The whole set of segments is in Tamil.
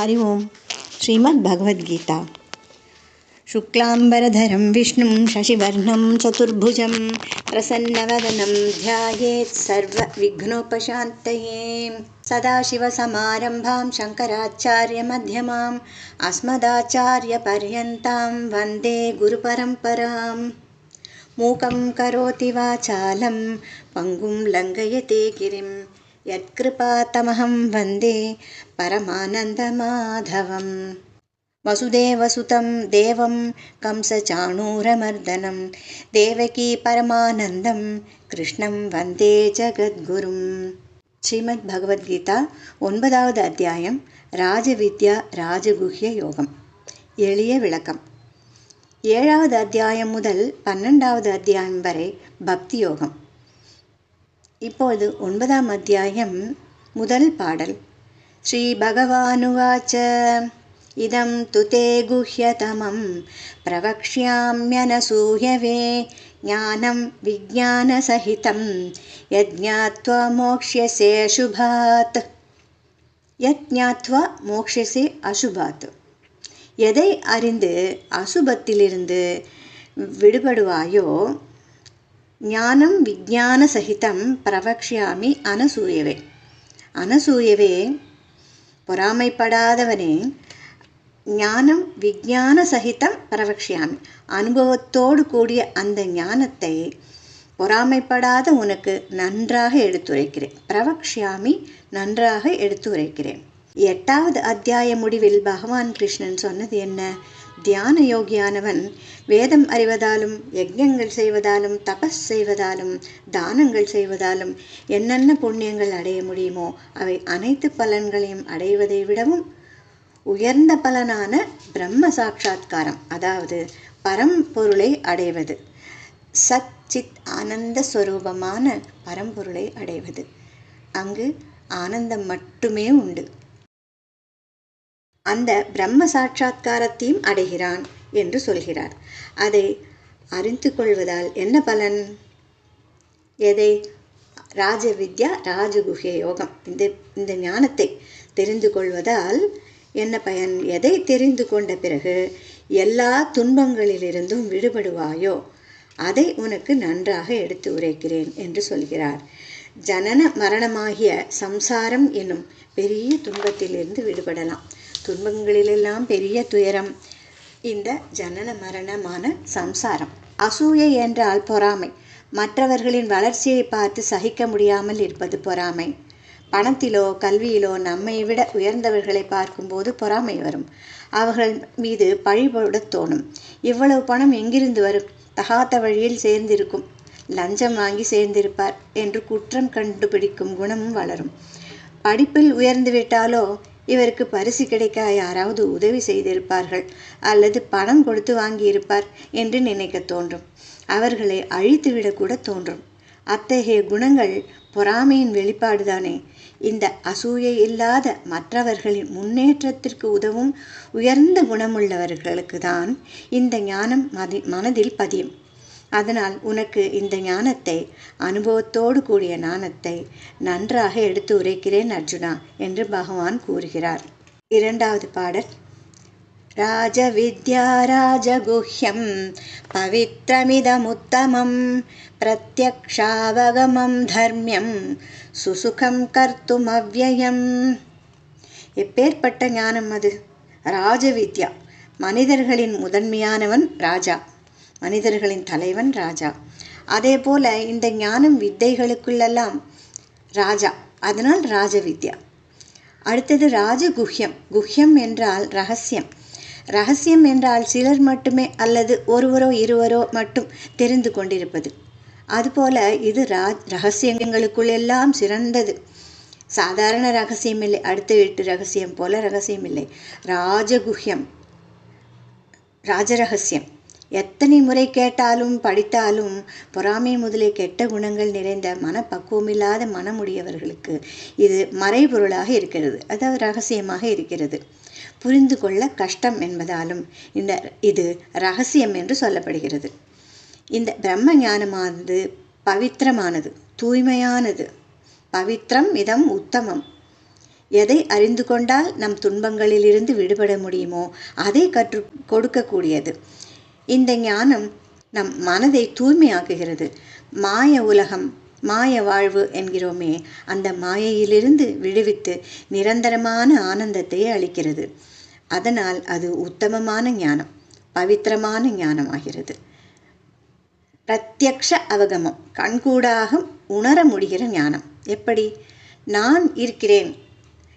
हरि ओं। श्रीमद्भगवद्गीता। शुक्लाम्बरधरं विष्णुं शशिवर्णं चतुर्भुजं प्रसन्नवदनं ध्यायेत् सर्वविघ्नोपशान्तये। सदाशिवसमारम्भां शङ्कराचार्यमध्यमाम् अस्मदाचार्यपर्यन्तां वंदे गुरुपरम्पराम्। मूकं करोति वाचालं, पङ्गुं लङ्घयते गिरिं यत्कृपातमहं वन्दे परमानन्दमाधवम् वसुदेवसुतं देवं कंसचाणूरमर्दनं देवकी परमानन्दं कृष्णं वन्दे ஜகத்குரும் ஸ்ரீமத் பகவத்கீதா ஒன்பதாவது அத்தியாயம் ராஜவித்யா ராஜகுஹ்ய யோகம் எளிய விளக்கம் ஏழாவது அத்தியாயம் முதல் பன்னெண்டாவது அத்தியாயம் வரை பக்தி யோகம் இப்போது ஒன்பதாம் அத்தியாயம் முதல் பாடல். ஸ்ரீ பகவானுவாச்ச இதம் துதே குஹ்யதமம் பிரவக்ஷ்யாம்யனசூயவே ஞானம் விஜானசகிதம் யஜ்ஞாத்வா மோக்ஷ்யசே அசுபாத். யஜ்ஞாத்வா மோக்ஷசே அசுபாத். எதை அறிந்து அசுபத்திலிருந்து விடுபடுவாயோ ஞானம் விஜான சகிதம் பிரவக்ஷாமி அனசூயவே. அனசூயவே பொறாமைப்படாதவனே ஞானம் விஜான சகிதம் பிரவக்ஷாமி. அனுபவத்தோடு கூடிய அந்த ஞானத்தை பொறாமைப்படாத உனக்கு நன்றாக எடுத்துரைக்கிறேன். பிரவக்ஷாமி நன்றாக எடுத்துரைக்கிறேன். எட்டாவது அத்தியாய முடிவில் பகவான் கிருஷ்ணன் சொன்னது என்ன? தியான யோகியானவன் வேதம் அறிவதாலும் யஜ்யங்கள் செய்வதாலும் தபஸ் செய்வதாலும் தானங்கள் செய்வதாலும் என்னென்ன புண்ணியங்கள் அடைய முடியுமோ அவை அனைத்து பலன்களையும் அடைவதை விடவும் உயர்ந்த பலனான பிரம்ம சாட்சா்காரம் அதாவது பரம்பொருளை அடைவது. சத் சித் ஆனந்த ஸ்வரூபமான பரம்பொருளை அடைவது. அங்கு ஆனந்தம் மட்டுமே உண்டு. அந்த பிரம்ம சாட்சா்காரத்தையும் அடைகிறான் என்று சொல்கிறார். அதை அறிந்து கொள்வதால் என்ன பலன்? எதை? ராஜ வித்யா ராஜகுஹ்ய யோகம். இந்த இந்த ஞானத்தை தெரிந்து கொள்வதால் என்ன பயன்? எதை தெரிந்து கொண்ட பிறகு எல்லா துன்பங்களிலிருந்தும் விடுபடுவாயோ அதை உனக்கு நன்றாக எடுத்து உரைக்கிறேன் என்று சொல்கிறார். ஜனன மரணமாகிய சம்சாரம் என்னும் பெரிய துன்பத்திலிருந்து விடுபடலாம். துன்பங்களிலெல்லாம் பெரிய துயரம். இந்த ஜனன மரணமான சம்சாரம். அசூயை என்றால் பொறாமை. மற்றவர்களின் வளர்ச்சியை பார்த்து சகிக்க முடியாமல் இருப்பது பொறாமை. பணத்திலோ கல்வியிலோ நம்மை விட உயர்ந்தவர்களை பார்க்கும்போது பொறாமை வரும். அவர்கள் மீது பழிபடத் தோணும். இவ்வளவு பணம் எங்கிருந்து வரும்? தகாத வழியில் சேர்ந்திருக்கும். லஞ்சம் வாங்கி சேர்ந்திருப்பார் என்று குற்றம் கண்டுபிடிக்கும் குணமும் வளரும். படிப்பில் உயர்ந்து விட்டாலோ இவருக்கு பரிசு கிடைக்க யாராவது உதவி செய்திருப்பார்கள் அல்லது பணம் கொடுத்து வாங்கியிருப்பார் என்று நினைக்க தோன்றும். அவர்களை அழித்துவிடக்கூட தோன்றும். அத்தகைய குணங்கள் பொறாமையின் வெளிப்பாடுதானே. இந்த அசூயை இல்லாத மற்றவர்களின் முன்னேற்றத்திற்கு உதவும் உயர்ந்த குணமுள்ளவர்களுக்கு தான் இந்த ஞானம் மதி மனதில் பதியும். அதனால் உனக்கு இந்த ஞானத்தை அனுபவத்தோடு கூடிய ஞானத்தை நன்றாக எடுத்து உரைக்கிறேன் அர்ஜுனா என்று பகவான் கூறுகிறார். இரண்டாவது பாடல். ராஜவித்யா ராஜகுஹ்யம் பவித்ரமிதமுத்தமம் பிரத்யக்ஷாவகமம் தர்மியம் சுசுகம் கர்த்தும் அவ்வயம் எப்பேற்பட்ட ஞானம் அது? ராஜவித்யா மனிதர்களின் முதன்மையானவன் ராஜா. மனிதர்களின் தலைவன் ராஜா. அதே போல இந்த ஞானம் வித்தைகளுக்குள்ளெல்லாம் ராஜா. அதனால் ராஜ வித்யா அடுத்தது ராஜகுஹ்யம். குஹ்யம் என்றால் ரகசியம். ரகசியம் என்றால் சிலர் மட்டுமே அல்லது ஒருவரோ இருவரோ மட்டும் தெரிந்து கொண்டிருப்பது. அதுபோல இது ரா ரகசியங்களுக்குள் எல்லாம் சிறந்தது. சாதாரண ரகசியம் இல்லை அடுத்த வீட்டு ரகசியம் போல ரகசியம் இல்லை ராஜகுஹ்யம். ராஜரகசியம். எத்தனை முறை கேட்டாலும் படித்தாலும் பொறாமை முதலிய கெட்ட குணங்கள் நிறைந்த மனப்பக்குவமில்லாத மனமுடையவர்களுக்கு இது மறைபொருளாக இருக்கிறது. அதாவது ரகசியமாக இருக்கிறது. புரிந்து கொள்ள கஷ்டம் என்பதாலும் இந்த இது ரகசியம் என்று சொல்லப்படுகிறது. இந்த பிரம்ம ஞானமானது பவித்திரமானது தூய்மையானது. பவித்ரம் இதம் உத்தமம். எதை அறிந்து கொண்டால் நம் துன்பங்களிலிருந்து விடுபட முடியுமோ அதை கற்று கொடுக்கக்கூடியது. இந்த ஞானம் நம் மனதை தூய்மையாக்குகிறது. மாய உலகம் மாய வாழ்வு என்கிறோமே அந்த மாயையிலிருந்து விடுவித்து நிரந்தரமான ஆனந்தத்தை அளிக்கிறது. அதனால் அது உத்தமமான ஞானம் பவித்திரமான ஞானமாகிறது. பிரத்யக்ஷ அவகமம் கண்கூடாக உணர முடிகிற ஞானம். எப்படி? நான் இருக்கிறேன்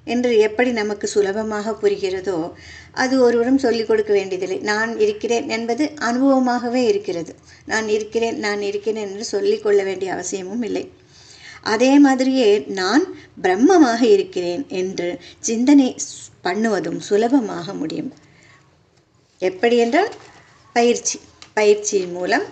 என்று எப்படி நமக்கு சுலபமாக புரிகிறதோ அது ஒருவரும் சொல்லிக் கொடுக்க வேண்டியதில்லை. நான் இருக்கிறேன் என்பது அனுபவமாகவே இருக்கிறது. நான் இருக்கிறேன் நான் இருக்கிறேன் என்று சொல்லிக் கொள்ள வேண்டிய அவசியமும் இல்லை. அதே மாதிரியே நான் பிரம்மமாக இருக்கிறேன் என்று சிந்தனை பண்ணுவதும் சுலபமாக முடியும். எப்படி என்றால் பயிற்சி. பயிற்சியின் மூலம்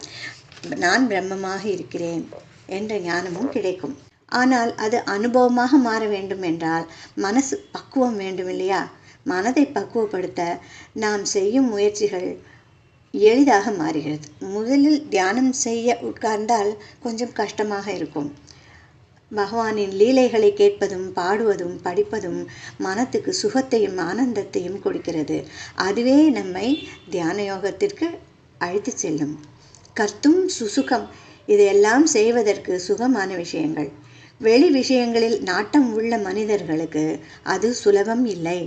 நான் பிரம்மமாக இருக்கிறேன் என்ற ஞானமும் கிடைக்கும். ஆனால் அது அனுபவமாக மாற வேண்டும் என்றால் மனசு பக்குவம் வேண்டும் இல்லையா மனதை பக்குவப்படுத்த நாம் செய்யும் முயற்சிகள் எளிதாக மாறுகிறது. முதலில் தியானம் செய்ய உட்கார்ந்தால் கொஞ்சம் கஷ்டமாக இருக்கும். பகவானின் லீலைகளை கேட்பதும் பாடுவதும் படிப்பதும் மனத்துக்கு சுகத்தையும் ஆனந்தத்தையும் கொடுக்கிறது. அதுவே நம்மை தியான யோகத்திற்கு அழைத்து செல்லும். கர்த்தும் சுசுகம். இதையெல்லாம் செய்வதற்கு சுகமான விஷயங்கள். வெளி விஷயங்களில் நாட்டம் உள்ள மனிதர்களுக்கு அது சுலபம் இல்லை.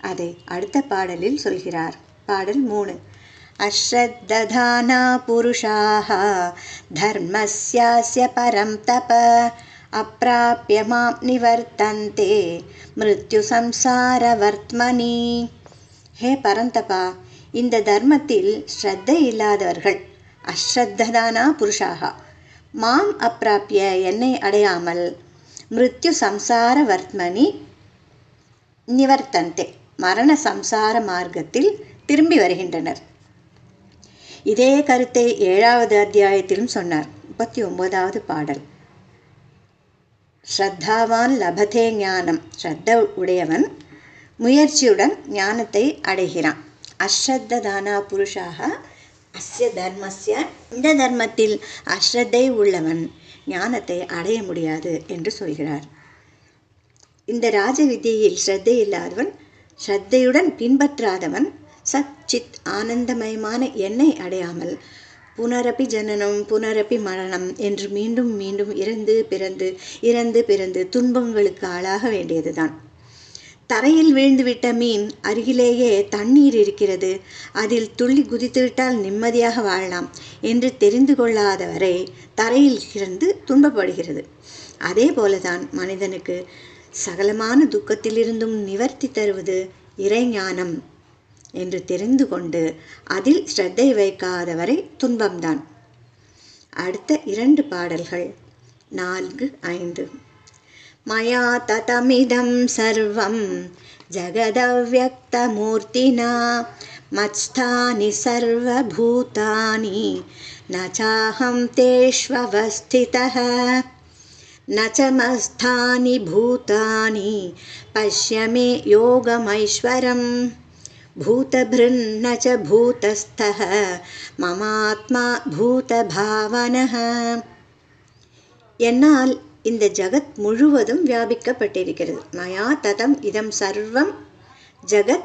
அதை அடுத்த பாடலில் சொல்கிறார். பாடல் மூணு. அஸ்ரத்ததானா புருஷாக தர்மஸ்யாஸ்ய பரம் தப அப்பிராபிய மாம் நிவர்த்தந்தே மிருத்யு சம்சாரவர்த்மனி ஹே பரந்தபா இந்த தர்மத்தில் ஸ்ரத்தை இல்லாதவர்கள் அஸ்ரத்ததானா புருஷாகா மாம் அப்பிராப்பிய என்னை அடையாமல். மிருத்யு சம்சார வர்த்மனி நிவர்த்தந்தே. மரண சம்சார மார்க்கத்தில் திரும்பி வருகின்றனர். இதே கருத்தை ஏழாவது அத்தியாயத்திலும் சொன்னார். முப்பத்தி ஒன்பதாவது பாடல். ஸ்ரத்தாவான் லபதே ஞானம். ஸ்ரத்த உடையவன் முயற்சியுடன் ஞானத்தை அடைகிறான். அஸ்ரத்ததானா புருஷாக அஸ்ய தர்மஸ்ய. இந்த தர்மத்தில் அஸ்ரத்தை உள்ளவன் ஞானத்தை அடைய முடியாது என்று சொல்கிறார். இந்த ராஜ வித்தியில் ஸ்ரத்தை இல்லாதவன் ஸ்ரத்தையுடன் பின்பற்றாதவன் சத் சித் ஆனந்தமயமான எண்ணெய் அடையாமல் புனரப்பி ஜனனம் புனரப்பி மரணம் என்று மீண்டும் மீண்டும் இறந்து பிறந்து இறந்து பிறந்து துன்பங்களுக்கு ஆளாக வேண்டியதுதான். தரையில் விழுந்துவிட்ட மீன் அருகிலேயே தண்ணீர் இருக்கிறது. அதில் துள்ளி குதித்துவிட்டால் நிம்மதியாக வாழலாம் என்று தெரிந்து கொள்ளாதவரை தரையில் இருந்து துன்பப்படுகிறது. அதே போலதான் மனிதனுக்கு சகலமான துக்கத்திலிருந்தும் நிவர்த்தி தருவது இறைஞானம் என்று தெரிந்து கொண்டு அதில் ஸ்ரத்தை வைக்காதவரை துன்பம்தான். அடுத்த இரண்டு பாடல்கள். நான்கு ஐந்து. மயா ததமிதம் சர்வம் ஜகதவ்யக்தமூர்த்தினா மத்ஸ்தானி சர்வபூதானி ந சாஹம் தேஷ்வவஸ்திதः न च मस्थानि भूतानि पश्य मे योगमैश्वरं भूतभृन्न च भूतस्थः ममात्मा பூதபாவனः என்னால் இந்த ஜகத் முழுவதும் வியாபிக்கப்பட்டிருக்கிறது. மயா ததம் இதம் சர்வம் ஜகத்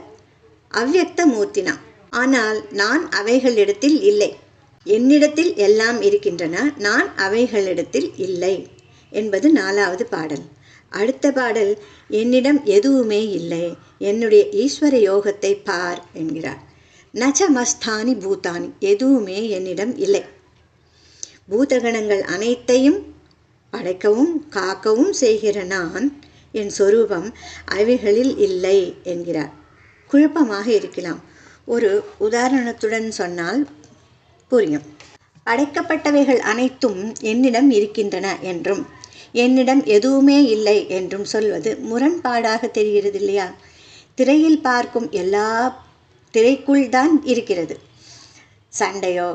அவ்வக்த மூர்த்தினா. ஆனால் நான் அவைகளிடத்தில் இல்லை. என்னிடத்தில் எல்லாம் இருக்கின்றன நான் அவைகளிடத்தில் இல்லை என்பது நாலாவது பாடல். அடுத்த பாடல் என்னிடம் எதுவுமே இல்லை என்னுடைய ஈஸ்வர யோகத்தை பார் என்கிறார். நச்சமஸ்தானி பூதானி எதுவுமே என்னிடம் இல்லை. பூதகணங்கள் அனைத்தையும் படைக்கவும் காக்கவும் செய்கிற நான் என் சொரூபம் அவைகளில் இல்லை என்கிறார். குழப்பமாக இருக்கலாம். ஒரு உதாரணத்துடன் சொன்னால் புரியும். படைக்கப்பட்டவைகள் அனைத்தும் என்னிடம் இருக்கின்றன என்றும் என்னிடம் எதுவுமே இல்லை என்றும் சொல்வது முரண்பாடாக தெரிகிறது இல்லையா திரையில் பார்க்கும் எல்லா திரைக்குள் தான் இருக்கிறது. சண்டையோ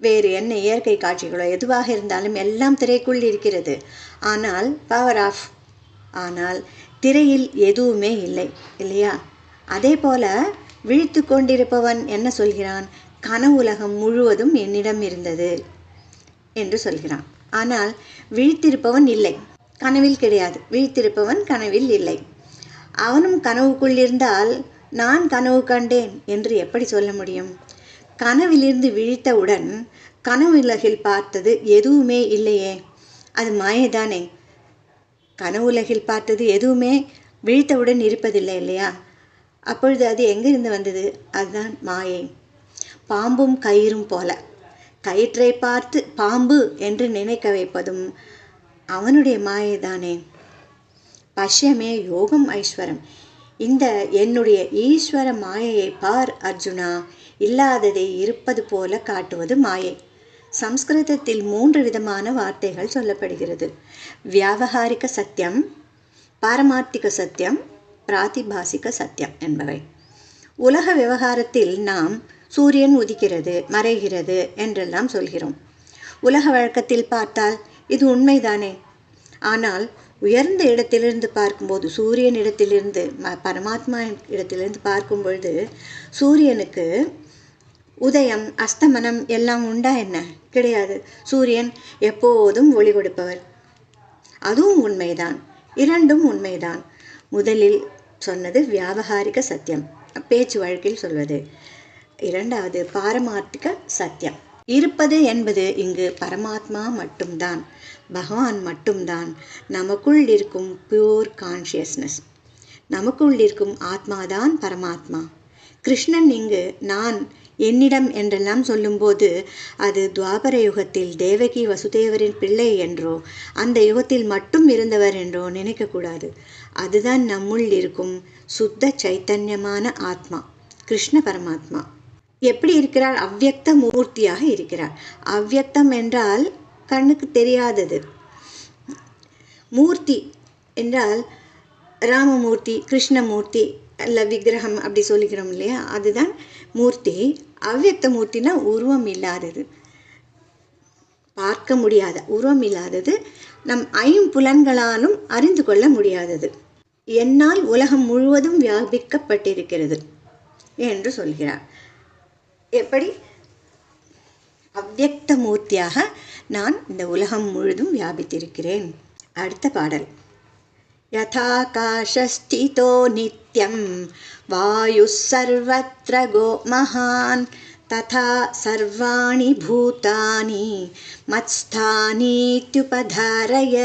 வேறு என்ன இயற்கை காட்சிகளோ எதுவாக இருந்தாலும் எல்லாம் திரைக்குள் இருக்கிறது. ஆனால் பவர் ஆஃப் ஆனால் திரையில் எதுவுமே இல்லை இல்லையா? அதே போல விழித்து கொண்டிருப்பவன் என்ன சொல்கிறான்? கனவுலகம் முழுவதும் என்னிடம் இருந்தது என்று சொல்கிறான். ஆனால் விழித்திருப்பவன் இல்லை கனவில் கிடையாது. விழித்திருப்பவன் கனவில் இல்லை. அவனும் கனவுக்குள் இருந்தால் நான் கனவு கண்டேன் என்று எப்படி சொல்ல முடியும்? கனவிலிருந்து விழித்தவுடன் கனவுலகில் பார்த்தது எதுவுமே இல்லையே. அது மாயைதானே. கனவுலகில் பார்த்தது எதுவுமே விழித்தவுடன் இருப்பதில்லை இல்லையா? அப்பொழுது அது எங்கிருந்து வந்தது? அதுதான் மாயை. பாம்பும் கயிறும் போல. கயிற்றை பார்த்து பாம்பு என்று நினைக்க வைப்பதும் அவனுடைய மாயைதானே. பஷ்யமே யோகம் ஐஸ்வரம். இந்த என்னுடைய ஈஸ்வர மாயையை பார் அர்ஜுனா. இல்லாததை இருப்பது போல காட்டுவது மாயை. சம்ஸ்கிருதத்தில் மூன்று விதமான வார்த்தைகள் சொல்லப்படுகிறது. வியாவகாரிக சத்தியம் பாரமார்த்திக சத்தியம் பிராத்திபாசிக சத்தியம் என்பவை. உலக விவகாரத்தில் நாம் சூரியன் உதிக்கிறது மறைகிறது என்றெல்லாம் சொல்கிறோம். உலக வழக்கத்தில் பார்த்தால் இது உண்மைதானே? ஆனால் உயர்ந்த இடத்திலிருந்து பார்க்கும்போது சூரியன் இடத்திலிருந்து ம பரமாத்மா இடத்திலிருந்து பார்க்கும் பொழுது சூரியனுக்கு உதயம் அஸ்தமனம் எல்லாம் உண்டா என்ன? கிடையாது. சூரியன் எப்போதும் ஒளி கொடுப்பவர். அதுவும் உண்மைதான். இரண்டும் உண்மைதான். முதலில் சொன்னது வியாபகாரிக சத்தியம். பேச்சு வழக்கில் சொல்வது. இரண்டாவது பாரமார்த்திக சத்தியம். இருப்பது என்பது இங்கு பரமாத்மா மட்டும்தான். பகவான் மட்டும்தான். நமக்குள் இருக்கும் பியூர் கான்ஷியஸ்னஸ் நமக்குள் இருக்கும் ஆத்மாதான் பரமாத்மா. கிருஷ்ணன் இங்கு நான் என்னிடம் என்றெல்லாம் சொல்லும்போது அது துவாபர யுகத்தில் தேவகி வசுதேவரின் பிள்ளை என்றோ அந்த யுகத்தில் மட்டும் இருந்தவர் என்றோ நினைக்கக்கூடாது. அதுதான் நம்முள் இருக்கும் சுத்த சைத்தன்யமான ஆத்மா கிருஷ்ண பரமாத்மா. எப்படி இருக்கிறார் அவ்யக்த மூர்த்தியாக இருக்கிறார் அவ்யக்தம் என்றால் கண்ணுக்கு தெரியாதது. மூர்த்தி என்றால் ராமமூர்த்தி கிருஷ்ணமூர்த்தி அல்ல விக்கிரகம் அப்படி சொல்லிக்கிறோம் இல்லையா? அதுதான் மூர்த்தி. அவ்யக்த மூர்த்தினா உருவம் இல்லாதது. பார்க்க முடியாத உருவம் இல்லாதது. நம் ஐம்புலன்களாலும் அறிந்து கொள்ள முடியாதது. என்னால் உலகம் முழுவதும் வியாபிக்கப்பட்டிருக்கிறது என்று சொல்கிறார். எப்படி? அவ்யக்த மூர்த்தியாக நான் இந்த உலகம் முழுதும் வியாபித்திருக்கிறேன். அடுத்த பாடல். यथाकाशस्थितो नित्यं वायुः सर्वत्र गो महान् तथा सर्वाणि भूतानि மத்ஸ்தானீத்யுபதாரய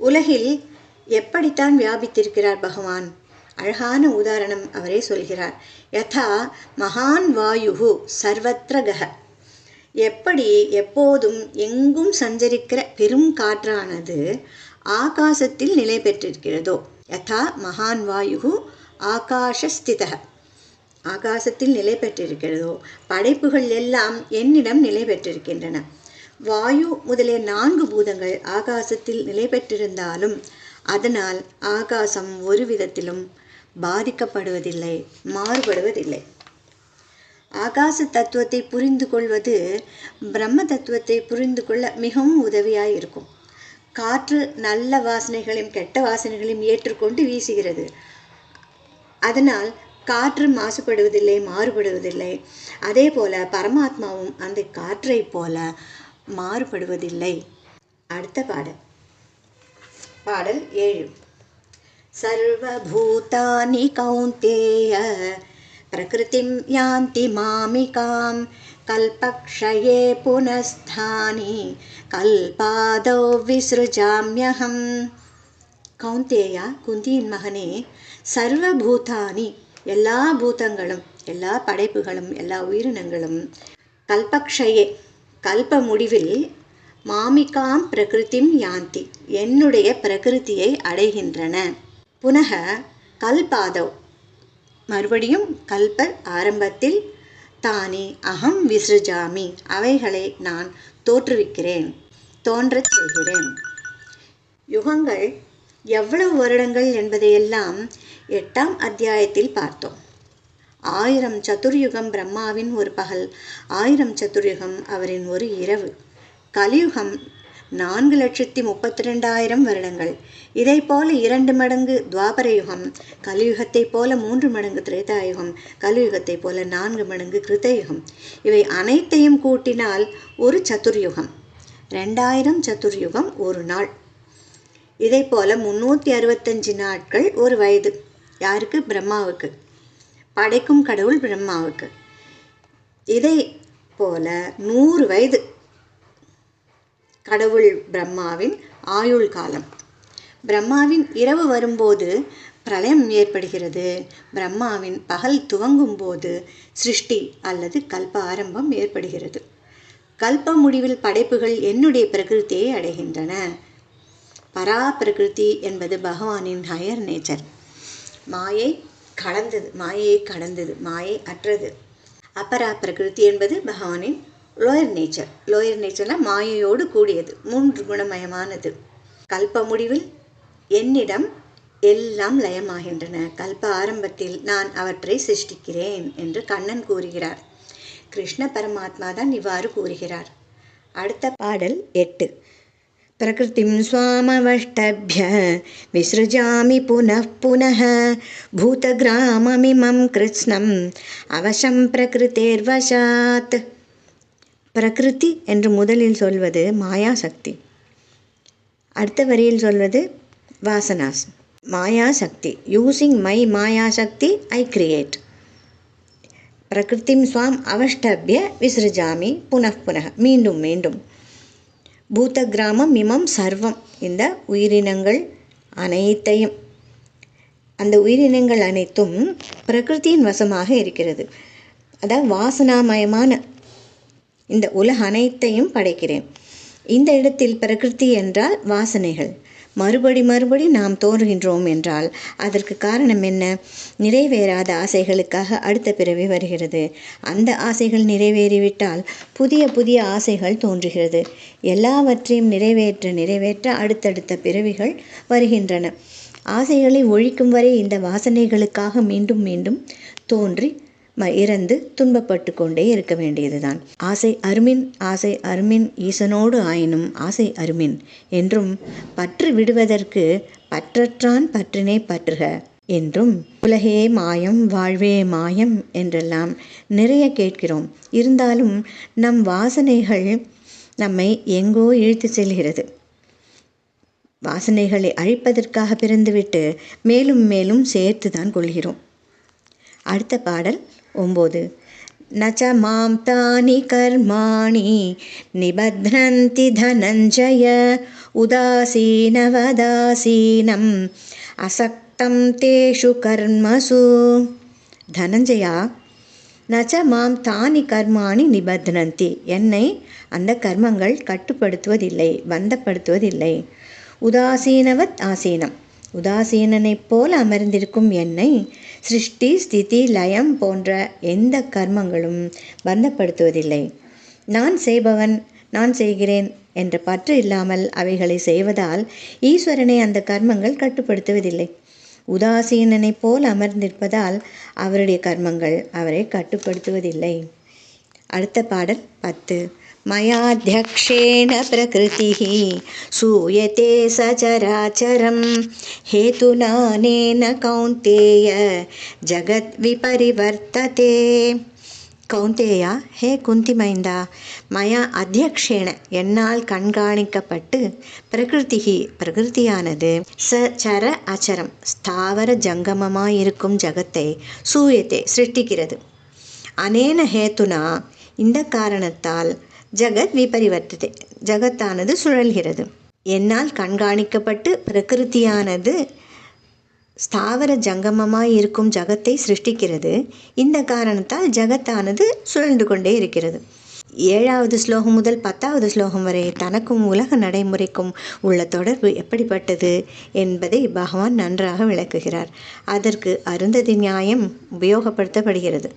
உலகில் எப்படித்தான் வியாபித்திருக்கிறார் பகவான் அழகான உதாரணம் அவரே சொல்கிறார் யதா மகான் வாயுகு சர்வத்திர கக எப்படி எப்போதும் எங்கும் சஞ்சரிக்கிற பெரும் காற்றானது ஆகாசத்தில் நிலை பெற்றிருக்கிறதோ? யதா மகான் வாயு ஆகாஷஸ்தித ஆகாசத்தில் நிலை பெற்றிருக்கிறதோ? படைப்புகள் எல்லாம் என்னிடம் நிலை பெற்றிருக்கின்றன. வாயு முதலிய நான்கு பூதங்கள் ஆகாசத்தில் நிலை பெற்றிருந்தாலும் அதனால் ஆகாசம் ஒரு விதத்திலும் பாதிக்கப்படுவதில்லை மாறுபடுவதில்லை. ஆகாச தத்துவத்தை புரிந்து கொள்வது பிரம்ம தத்துவத்தை புரிந்து கொள்ள மிகவும் உதவியாக இருக்கும். காற்று நல்ல வாசனைகளையும் கெட்ட வாசனைகளையும் ஏற்றுக்கொண்டு வீசுகிறது. அதனால் காற்று மாசுபடுவதில்லை மாறுபடுவதில்லை. அதே போல பரமாத்மாவும் அந்த காற்றை போல மாறுபடுவதில்லை. அடுத்த பாடல். பாடல் ஏழு. சர்வபூதானி கௌந்தேய பிரகிருதிம் யாந்தி மாமிகாம் கல்பக்ஷயே புனஸ்தானி கல்பாதோ விசிருஜாமியகம் கௌந்தேயா குந்தியின் மகனே சர்வபூதானி எல்லா பூதங்களும் எல்லா படைப்புகளும் எல்லா உயிரினங்களும் கல்பக்ஷயே கல்ப முடிவில் மாமிகாம் பிரகிருதிம் யாந்தி என்னுடைய பிரகிருதியை அடைகின்றன புனக கல்பாதவ் மறுபடியும் கல்ப ஆரம்பத்தில் தானே அகம் விசிருஜாமி அவைகளை நான் தோற்றுவிக்கிறேன். தோன்றச் செய்கிறேன். யுகங்கள் எவ்வளவு வருடங்கள் என்பதையெல்லாம் எட்டாம் அத்தியாயத்தில் பார்த்தோம். ஆயிரம் சதுர்யுகம் பிரம்மாவின் ஒரு பகல் ஆயிரம் சதுர்யுகம் அவரின் ஒரு இரவு. கலியுகம் நான்கு லட்சத்தி முப்பத்தி ரெண்டாயிரம் வருடங்கள். இதை போல இரண்டு மடங்கு துவாபர யுகம் கலியுகத்தைப் போல மூன்று மடங்கு திரேதாயுகம் கலியுகத்தைப் போல நான்கு மடங்கு கிருதயுகம் இவை அனைத்தையும் கூட்டினால் ஒரு சதுர்யுகம். ரெண்டாயிரம் சதுர்யுகம் ஒரு நாள். இதை போல முந்நூற்றி அறுபத்தஞ்சு நாட்கள் ஒரு வயது. யாருக்கு? பிரம்மாவுக்கு. படைக்கும் கடவுள் பிரம்மாவுக்கு. இதை போல நூறு வயது. கடவுள் பிரம்மாவின் ஆயுள் காலம். பிரம்மாவின் இரவு வரும்போது பிரளயம் ஏற்படுகிறது. பிரம்மாவின் பகல் துவங்கும் போது சிருஷ்டி அல்லது கல்ப ஆரம்பம் ஏற்படுகிறது. கல்ப முடிவில் படைப்புகள் என்னுடைய பிரகிருத்தியை அடைகின்றன. பரா பிரகிருதி என்பது பகவானின் ஹையர் நேச்சர் மாயை கடந்தது மாயையை கடந்தது மாயை அற்றது. அப்பரா பிரகிருதி என்பது பகவானின் லோயர் நேச்சர் லோயர் நேச்சர்னா மாயையோடு கூடியது மூன்று குணமயமானது கல்ப முடிவில் என்னிடம் எல்லாம் லயமாகின்றன கல்ப ஆரம்பத்தில் நான் அவற்றை சிருஷ்டிக்கிறேன் என்று கண்ணன் கூறுகிறார் கிருஷ்ண பரமாத்மா தான் இவ்வாறு கூறுகிறார் அடுத்த பாடல் எட்டு பிரகிருதிம் स्वामवष्टभ्य विसृजामि पुनः पुनः भूतग्राममिमं कृत्स्नम् அவசம் பிரகிருத்தேர்வசாத் பிரகிருதி என்று முதலில் சொல்வது மாயாசக்தி. அடுத்த வரியில் சொல்வது வாசனாஸ் மாயாசக்தி. யூஸிங் மை மாயாசக்தி ஐ கிரியேட் பிரகிருதிம் ஸ்வாம் அவஷ்டபிய விசிருஜாமி புனః புனः. மீண்டும் மீண்டும். பூத கிராமம் இமம் சர்வம். இந்த உயிரினங்கள் அனைத்தையும் அந்த உயிரினங்கள் அனைத்தும் பிரகிருதியின் வசமாக இருக்கிறது. அதாவது வாசனாமயமான இந்த உலக அனைத்தையும் படைக்கிறேன். இந்த இடத்தில் பிரகிருதி என்றால் வாசனைகள். மறுபடி மறுபடி நாம் தோன்றுகின்றோம் என்றால் அதற்கு காரணம் என்ன? நிறைவேறாத ஆசைகளுக்காக அடுத்த பிறவி வருகிறது. அந்த ஆசைகள் நிறைவேறிவிட்டால் புதிய புதிய ஆசைகள் தோன்றுகிறது. எல்லாவற்றையும் நிறைவேற்ற நிறைவேற்ற அடுத்தடுத்த பிறவிகள் வருகின்றன. ஆசைகளை ஒழிக்கும் வரை இந்த வாசனைகளுக்காக மீண்டும் மீண்டும் தோன்றி இறந்து துன்பப்பட்டு கொண்டே இருக்க வேண்டியதுதான். ஆசை அருமின் ஆசை அருமின் ஈசனோடு ஆயினும் ஆசை அருமின் என்றும் பற்று விடுவதற்கு பற்றற்றான் பற்றினை பற்றுக என்றும் உலகே மாயம் வாழ்வே மாயம் என்றெல்லாம் நிறைய கேட்கிறோம். இருந்தாலும் நம் வாசனைகள் நம்மை எங்கோ இழுத்து செல்கிறது. வாசனைகளை அழிப்பதற்காக பிறந்துவிட்டு மேலும் மேலும் சேர்த்து தான் கொள்கிறோம். அடுத்த பாடல் ஒம்பது. நச்ச மாம் தானி கர்மாணி நிபத்னந்தி தனஞ்சய உதாசீனவதாசீனம் அசக்தம் தேஷு கர்மசு. தனஞ்சயா நச்ச மாம் தானி கர்மாணி நிபத்னந்தி என்னை அந்த கர்மங்கள் கட்டுப்படுத்துவதில்லை பந்தப்படுத்துவதில்லை. உதாசீனவத் ஆசீனம். உதாசீனனைப் போல் அமர்ந்திருக்கும் என்னை சிருஷ்டி ஸ்திதி லயம் போன்ற எந்த கர்மங்களும் பந்தப்படுத்துவதில்லை. நான் செய்பவன் நான் செய்கிறேன் என்ற பற்று இல்லாமல் அவைகளை செய்வதால் ஈஸ்வரனை அந்த கர்மங்கள் கட்டுப்படுத்துவதில்லை. உதாசீனனைப் போல் அமர்ந்திருப்பதால் அவருடைய கர்மங்கள் அவரை கட்டுப்படுத்துவதில்லை. அடுத்த பாடல் பத்து. मयाध्यक्षेण प्रकृतिः सूयते सचराचरं हेतुनानेन कौन्तेय जगद्विपरिवर्तते கௌந்தேயா ஹே குந்திமைந்தா மயா அத்தியக்ஷேன என்னால் கண்காணிக்கப்பட்டு பிரகிருதிகி பிரகிருதியானது ச சர அச்சரம் ஸ்தாவர ஜங்கமமாயிருக்கும் ஜகத்தை சூயத்தை சிருஷ்டிக்கிறது அனேன ஹேத்துனா இந்த காரணத்தால் ஜகத் விபரிவர்த்ததே. ஜகத்தானது சுழல்கிறது. என்னால் கண்காணிக்கப்பட்டு பிரகிருதியானது ஸ்தாவர ஜங்கமமாய் இருக்கும் ஜகத்தை சிருஷ்டிக்கிறது. இந்த காரணத்தால் ஜகத்தானது சுழன்று கொண்டே இருக்கிறது. ஏழாவது ஸ்லோகம் முதல் பத்தாவது ஸ்லோகம் வரை தனக்கும் உலக நடைமுறைக்கும் உள்ள தொடர்பு எப்படிப்பட்டது என்பதை பகவான் நன்றாக விளக்குகிறார். அதற்கு அருந்ததி நியாயம் உபயோகப்படுத்தப்படுகிறது.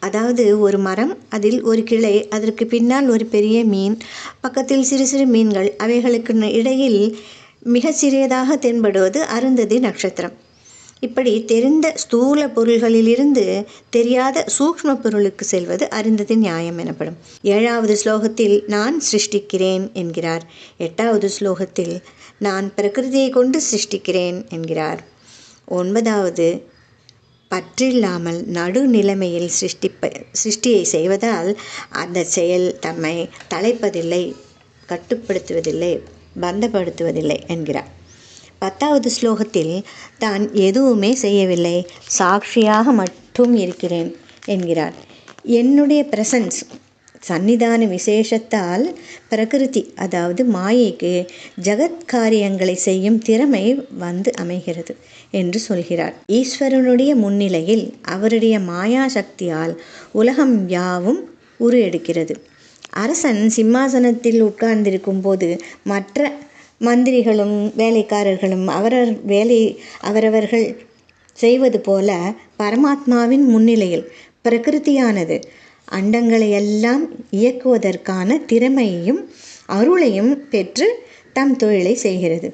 அதாவது ஒரு மரம் அதில் ஒரு கிளை அதற்கு பின்னால் ஒரு பெரிய மீன் பக்கத்தில் சிறு சிறு மீன்கள் அவைகளுக்கு இடையில் மிக சிறியதாக தென்படுவது அருந்ததி நட்சத்திரம். இப்படி தெரிந்த ஸ்தூல பொருள்களிலிருந்து தெரியாத சூக்ஷ்ம பொருளுக்கு செல்வது அறிந்தது நியாயம் எனப்படும். ஏழாவது ஸ்லோகத்தில் நான் சிருஷ்டிக்கிறேன் என்கிறார். எட்டாவது ஸ்லோகத்தில் நான் பிரகிருதியை கொண்டு சிருஷ்டிக்கிறேன் என்கிறார். ஒன்பதாவது பற்றில்லாமல் நடுநிலைமையில் சிருஷ்டிப்ப சிருஷ்டியை செய்வதால் அந்த செயல் தம்மை தலைப்பதில்லை கட்டுப்படுத்துவதில்லை பந்தப்படுத்துவதில்லை என்கிறார். பத்தாவது ஸ்லோகத்தில் தான் எதுவுமே செய்யவில்லை. சாட்சியாக மட்டும் இருக்கிறேன் என்கிறார். என்னுடைய பிரசன்ஸ் சன்னிதான விசேஷத்தால் பிரகிருதி அதாவது மாயைக்கு ஜகத் காரியங்களை செய்யும் திறமை வந்து அமைகிறது என்று சொல்கிறார். ஈஸ்வரனுடைய முன்னிலையில் அவருடைய மாயா சக்தியால் உலகம் யாவும் உரு எடுக்கிறது அரசன் சிம்மாசனத்தில் உட்கார்ந்திருக்கும் போது மற்ற மந்திரிகளும் வேலைக்காரர்களும் அவரவர் வேலை அவரவர்கள் செய்வது போல பரமாத்மாவின் முன்னிலையில் பிரகிருதியானது அண்டங்களை எல்லாம் இயக்குவதற்கான திறமையையும் அருளையும் பெற்று தம் தொழிலை செய்கிறது.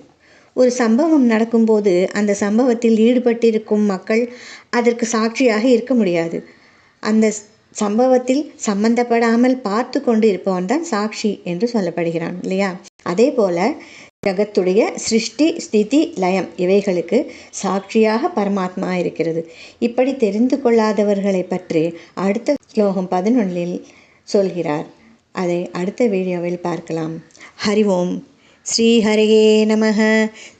ஒரு சம்பவம் நடக்கும்போது அந்த சம்பவத்தில் ஈடுபட்டிருக்கும் மக்கள் அதற்கு சாட்சியாக இருக்க முடியாது. அந்த சம்பவத்தில் சம்பந்தப்படாமல் பார்த்து கொண்டு இருப்பவன் தான் சாட்சி என்று சொல்லப்படுகிறான் இல்லையா? அதே போல ஜகத்துடைய சிருஷ்டி ஸ்திதி லயம் இவைகளுக்கு சாட்சியாக பரமாத்மா இருக்கிறது. இப்படி தெரிந்து கொள்ளாதவர்களை பற்றி அடுத்த ஸ்லோகம் பதினொன்றில் சொல்கிறார். அதை அடுத்த வீடியோவில் பார்க்கலாம். ஹரி ஓம். ஸ்ரீஹரையே நம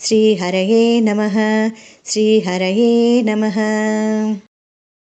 ஸ்ரீஹரையே நம ஸ்ரீஹரையே நம